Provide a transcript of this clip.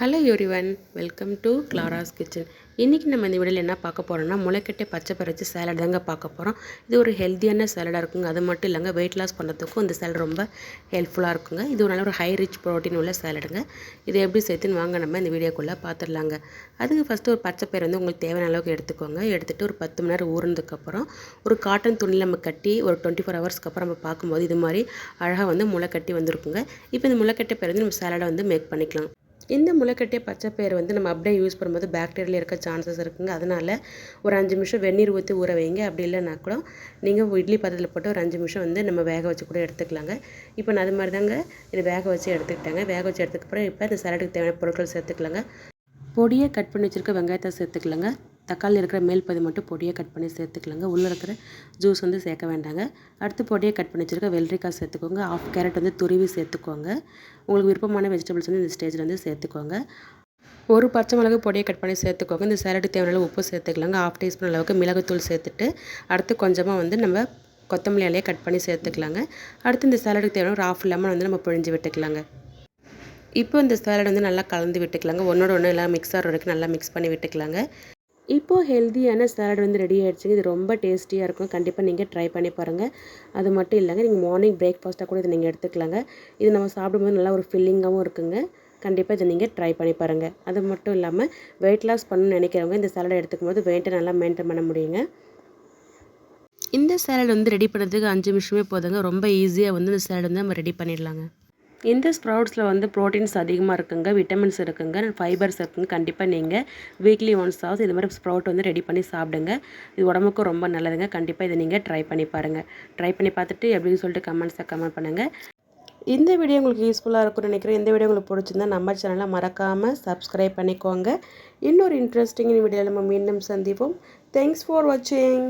Hello everyone welcome to Clara's kitchen இன்றைக்கி நம்ம இந்த வீடியோவில் என்ன பார்க்க போகிறோம்னா முளைக்கட்டை பச்சை பறிச்சு சேலட் தாங்க பார்க்க போகிறோம் இது ஒரு ஹெல்த்தியான சேலடாக இருக்குங்க. அது மட்டும் இல்லைங்க வெயிட் லாஸ் பண்ணுறதுக்கும் இந்த சேலட் ரொம்ப ஹெல்ப்ஃபுல்லாக இருக்குங்க. இது ஒரு நல்ல ஒரு ஹை ரிச் ப்ரோட்டீன் உள்ள சேலடுங்க இது எப்படி சேர்த்துன்னு வாங்க நம்ம இந்த வீடியோக்குள்ளே பார்த்துடலாங்க. அதுக்கு ஃபஸ்ட்டு ஒரு பச்சை பயிர் வந்து உங்களுக்கு தேவையான அளவுக்கு எடுத்துக்கோங்க. எடுத்துகிட்டு ஒரு பத்து மணி நேரம் ஊறினதுக்கப்புறம் ஒரு காட்டன் துணியில் நம்ம கட்டி ஒரு டுவெண்ட்டி ஃபோர் ஹவர்ஸ்க்கு அப்புறம் நம்ம பார்க்கும்போது இது மாதிரி அழகாக வந்து முளை கட்டி வந்திருக்குங்க. இப்போ இந்த முளைக்கட்டை பயிர் வந்து நம்ம சேலடை வந்து மேக் பண்ணிக்கலாம். இந்த முளைக்கட்டிய பச்சை பயிர் வந்து நம்ம அப்படியே யூஸ் பண்ணும்போது பாக்டீரியா இருக்க சான்சஸ் இருக்குங்க. அதனால் ஒரு அஞ்சு நிமிஷம் வெந்நீர் ஊற்றி ஊற வைங்க. அப்படி இல்லைனா கூட நீங்கள் இட்லி பாத்திரத்தில் போட்டு ஒரு அஞ்சு நிமிஷம் வந்து நம்ம வேக வச்சு கூட எடுத்துக்கலாங்க. இப்போ நான் அது மாதிரி தாங்க இது வேக வச்சு எடுத்துக்கிட்டேங்க. வேக வச்சு எடுத்துக்கப்புறம் இப்போ இந்த சரடுக்கு தேவையான பொருட்கள் சேர்த்துக்கலாங்க. பொடியை கட் பண்ணி வச்சுருக்க வெங்காயத்தை சேர்த்துக்கலாங்க. தக்காளி இருக்கிற மேல் பகுதி மட்டும் பொடியை கட் பண்ணி சேர்த்துக்கலாங்க. உள்ளே இருக்கிற ஜூஸ் வந்து சேர்க்க வேண்டாங்க. அடுத்து பொடியை கட் பண்ணி வச்சுருக்க வெள்ளரிக்காய் சேர்த்துக்கோங்க. ஆஃப் கேரட் வந்து துருவி சேர்த்துக்கோங்க. உங்களுக்கு விருப்பமான வெஜிடபிள்ஸ் வந்து இந்த ஸ்டேஜில் வந்து சேர்த்துக்கோங்க. ஒரு பச்சை மிளகு பொடியை கட் பண்ணி சேர்த்துக்கோங்க. இந்த சேலடு தேவையான உப்பு சேர்த்துக்கலாங்க. ஆஃப் டீஸ்பூன் அளவுக்கு மிளகுத்தூள் சேர்த்துட்டு அடுத்து கொஞ்சமாக வந்து நம்ம கொத்தமல்லி இலையை கட் பண்ணி சேர்த்துக்கலாங்க. அடுத்து இந்த சேலடுக்கு தேவையான ஒரு ஆஃப் லெமன் வந்து நம்ம பிழிஞ்சு விட்டுக்கலாங்க. இப்போ இந்த சேலட் வந்து நல்லா கலந்து விட்டுக்கலாங்க. ஒன்றோட ஒன்று எல்லாம் மிக்ஸ் ஆகிற வரைக்கும் நல்லா மிக்ஸ் பண்ணி விட்டுக்கலாங்க. இப்போது ஹெல்த்தியான சாலட் வந்து ரெடி ஆகிடுச்சுங்க இது ரொம்ப டேஸ்டியாக இருக்கும். கண்டிப்பாக நீங்கள் ட்ரை பண்ணி பாருங்கள் அது மட்டும் இல்லைங்க நீங்கள் மார்னிங் பிரேக்ஃபாஸ்ட்டாக கூட இதை நீங்கள் எடுத்துக்கலாங்க. இது நம்ம சாப்பிடும்போது நல்லா ஒரு ஃபில்லிங்காகவும் இருக்குங்க. கண்டிப்பாக இதை நீங்கள் ட்ரை பண்ணி பாருங்கள் அது மட்டும் இல்லாமல் வெயிட் லாஸ் பண்ணணும்னு நினைக்கிறவங்க இந்த சாலடை எடுத்துக்கும் போது வெயிட்டை நல்லா மெயின்டைன் பண்ண முடியுங்க. இந்த சேலட் வந்து ரெடி பண்ணுறதுக்கு அஞ்சு நிமிஷமே போதுங்க. ரொம்ப ஈஸியாக வந்து இந்த சேலட் வந்து நம்ம ரெடி பண்ணிடலாங்க. இந்த ஸ்ப்ரவுட்ஸில் வந்து ப்ரோட்டீன்ஸ் அதிகமாக இருக்குங்க விட்டமின்ஸ் இருக்குங்க ஃபைபர்ஸ் இருக்குங்க. கண்டிப்பாக நீங்கள் வீக்லி ஒன்ஸ் ஆகுது இது மாதிரி ஸ்ப்ரவுட் வந்து ரெடி பண்ணி சாப்பிடுங்க. இது உடம்புக்கும் ரொம்ப நல்லதுங்க. கண்டிப்பாக இதை நீங்கள் ட்ரை பண்ணி பாருங்கள் ட்ரை பண்ணி பார்த்துட்டு எப்படின்னு சொல்லிட்டு கமெண்ட்ஸை கமெண்ட் பண்ணுங்கள் இந்த வீடியோ உங்களுக்கு யூஸ்ஃபுல்லாக இருக்கும்னு நினைக்கிறேன். இந்த வீடியோ உங்களுக்கு பிடிச்சிருந்தா நம்ம சேனலை மறக்காமல் சப்ஸ்கிரைப் பண்ணிக்கோங்க. இன்னொரு இன்ட்ரெஸ்டிங் வீடியோவில் நம்ம மீண்டும் சந்திப்போம். தேங்க்ஸ் ஃபார் வாட்சிங்